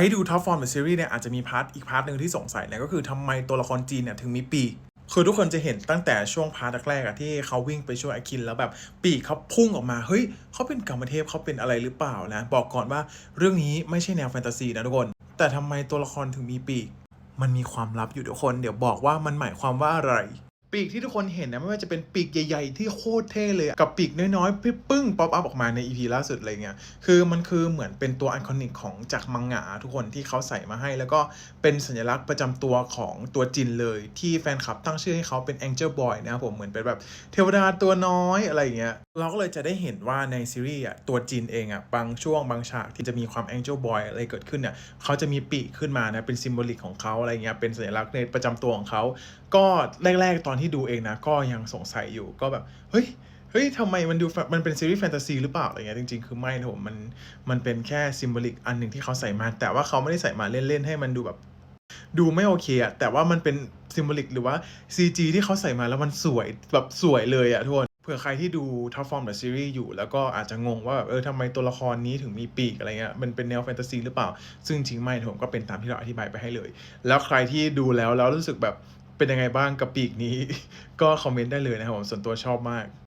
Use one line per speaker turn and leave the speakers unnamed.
ให้ดูท็อปฟอร์มในซีรีส์เนี่ยอาจจะมีพาร์ทอีกพาร์ทหนึ่งที่สงสัยเนี่ยก็คือทำไมตัวละครจีนเนี่ยถึงมีปีกคือทุกคนจะเห็นตั้งแต่ช่วงพาร์ทแรกๆอะที่เขาวิ่งไปช่วยอาคินแล้วแบบปีกเขาพุ่งออกมา เฮ้ยเขาเป็นกรรมเทพเขาเป็นอะไรหรือเปล่านะ บอกก่อนว่าเรื่องนี้ไม่ใช่แนวแฟนตาซีนะทุกคน แต่ทำไมตัวละครถึงมีปีก มันมีความลับอยู่ทุกคน เดี๋ยวบอกว่ามันหมายความว่าอะไร ปีกที่ทุกคนเห็นนะไม่ว่าจะเป็นปีกใหญ่ๆ ที่โคตรเท่เลย กับปีกน้อยๆพี่ปึ้งป๊อปอัพออกมาใน EP ล่าสุดอะไรเงี้ยคือมันคือเหมือนเป็นตัวไอคอนิกของจากมังงะทุกคนที่เขาใส่มาให้ แล้วก็เป็นสัญลักษณ์ประจำตัวของตัวจินเลย ที่แฟนคลับตั้งชื่อให้เขาเป็น Angel Boy นะครับผมเหมือนเป็นแบบเทวดาตัวน้อยอะไรเงี้ยเราก็เลยจะได้เห็นว่าในซีรีส์อะตัวจินเองอะบางช่วงบางฉากที่จะมีความ Angel Boy อะไรเกิดขึ้นเนี่ยเขาจะมีปีกขึ้นมานะเป็นซิมโบลิกของเขาอะไรเงี้ยเป็นสัญลักษณ์ในประจำตัวของเขาก็แรกๆตอนที่ดูเองนะก็ยังสงสัยอยู่ก็แบบเฮ้ยเฮ้ยทำไมมันดูมันเป็นซีรีส์แฟนตาซีหรือเปล่าอะไรเงี้ยจริงๆ คือไม่นะผมมันมันเป็นแค่ซิมบลิกอันหนึ่งที่เขาใส่มา แต่ว่าเขาไม่ได้ใส่มาเล่นๆ ให้มันดูแบบ ดูไม่โอเคอะแต่ว่ามันเป็นซิมบลิกหรือว่า CG ที่เขาใส่มาแล้วมันสวยแบบสวยเลยอะทุกคนเผื่อใครที่ดูท็อปฟอร์มเดอะซีรีส์อยู่ แล้วก็อาจจะงงว่าแบบเออทำไมตัวละครนี้ถึงมีปีกอะไรเงี้ยมันเป็นแนวแฟนตาซีหรือเปล่า ซึ่งจริงๆไม่ผมก็เป็นตามที่เราอธิบายไปให้เลย แล้วใครที่ดูแล้วแล้วรู้สึกแบบ เป็นยังไงบ้างกับปีกนี้ ก็คอมเมนต์ได้เลยนะครับผมส่วนตัวชอบมาก